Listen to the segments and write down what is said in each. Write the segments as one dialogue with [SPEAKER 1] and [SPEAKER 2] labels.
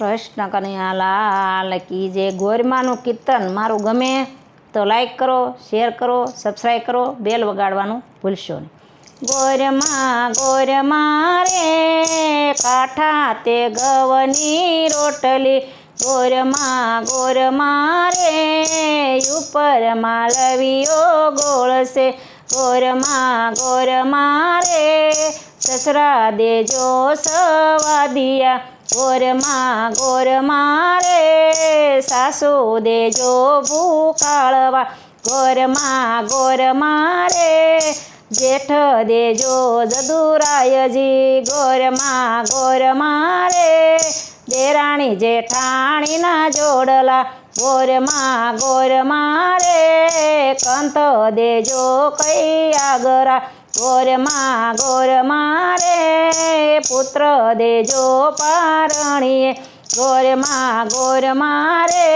[SPEAKER 1] કૃષ્ણ કનૈયા લાલ કી જે ગોરમાનું કીર્તન મારું ગમે તો લાઈક કરો શેર કરો સબસ્ક્રાઈબ કરો બેલ વગાડવાનું ભૂલશો નહીં. ગોરમા ગોરમા રે કાઠા તે ગવની રોટલી. ગોરમા ગોરમા રે ઉપર માલવીઓ ગોળશે ગોરમા ગોરમા રે સસરા દેજો સવાદિયા ગોરમાં ગોરમાં રે સાસુ દેજો ભૂકાળવા. ગોરમાં ગોરમાં રે જેઠ દેજો જદુરાયજી. ગોરમાં ગોરમાં રે દેરાણી જેઠાણીના જોડલા ગોરમાં ગોરમાં રે કંત દેજો કઈ આગરા. ગોરમાં ગોરમાં રે પુત્ર દેજો પારણીએ. ગોરમાં ગોરમાં રે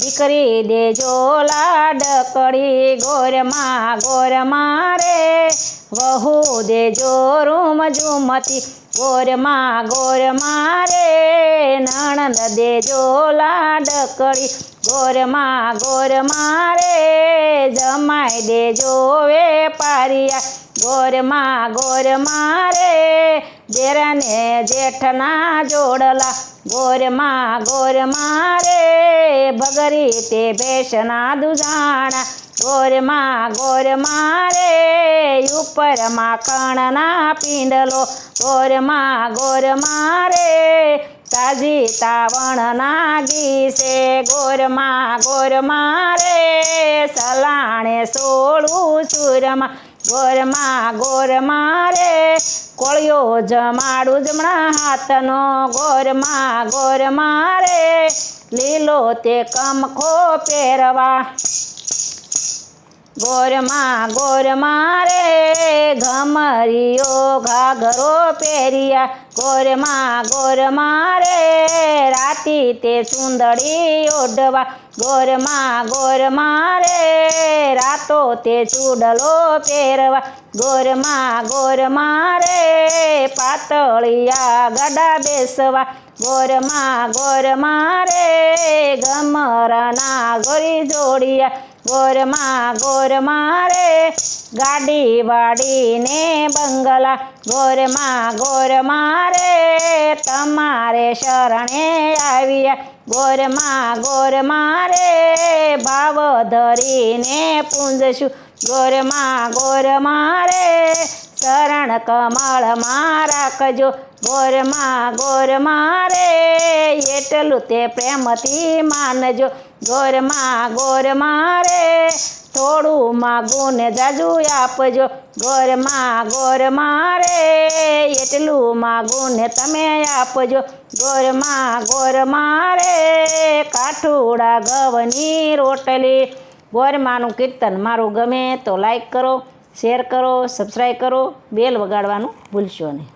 [SPEAKER 1] દીકરી દેજો લાડકડી. ગોરમાં ગોરમાં રે વહુ દેજો રૂમ ઝુમતી. ગોરમાં ગોરમાં રે નણંદ દેજો લાડકડી ગોરમાં ગોરમાં રે જમાઈ દેજો વેપારિયા ગોરમાં ગોરમાં રે દેરાને જેઠના જોડલા. ગોરમાં ગોરમાં રે ભગરી તે ભેષના દુજાણા ગોરમાં ગોરમાં રે ઉપર માખણના પીંડલો. ગોરમાં ગોરમાં રે તાજી તાવણના ગીસે. ગોરમાં ગોરમાં રે સલાણે સોળું સુરમાં ગોરમાં ગોરમાં રે કોળિયો જમાડું જમણા હાથનો. ગોરમાં ગોરમાં રે લીલો તે કમખો પહેરવા. ગોરમાં ગોરમાં રે ઘમરિયો ઘાઘરો પહેર્યા. ગોરમાં ગોરમાં રે રાતી તે સુંદરી ઓઢવા. ગોરમાં ગોરમાં રે રાતો તે ચૂડલો પહેરવા. ગોરમાં ગોરમાં રે પાતળિયા ગડા બેસવા. ગોરમાં ગોરમાં રે ગમરાના ગોરી જોડિયા. ગોરમાં ગોરમાં રે. ગાડી વાડીને બંગલા ગોરમાં ગોરમાં રે. તમારે શરણે આવ્યા ગોરમાં ગોરમાં રે. ભાવ ધરીને પૂંજશું ગોરમાં ગોરમાં રે. શરણ કમળમાં રાખજો ગોરમાં ગોરમાં રે એટલું તે પ્રેમથી માનજો ગોરમાં ગોરમાં રે થોડું માગું ને જાજુ આપજો ગોરમાં ગોરમાં રે એટલું માગું ને તમે આપજો ગોરમાં ગોરમાં રે કાઠુડા ગવની રોટલી. ગોરમાનું કીર્તન મારું ગમે તો લાઈક કરો. શેર કરો સબસ્ક્રાઈબ કરો બેલ વગાડવાનું ભૂલશો નહીં.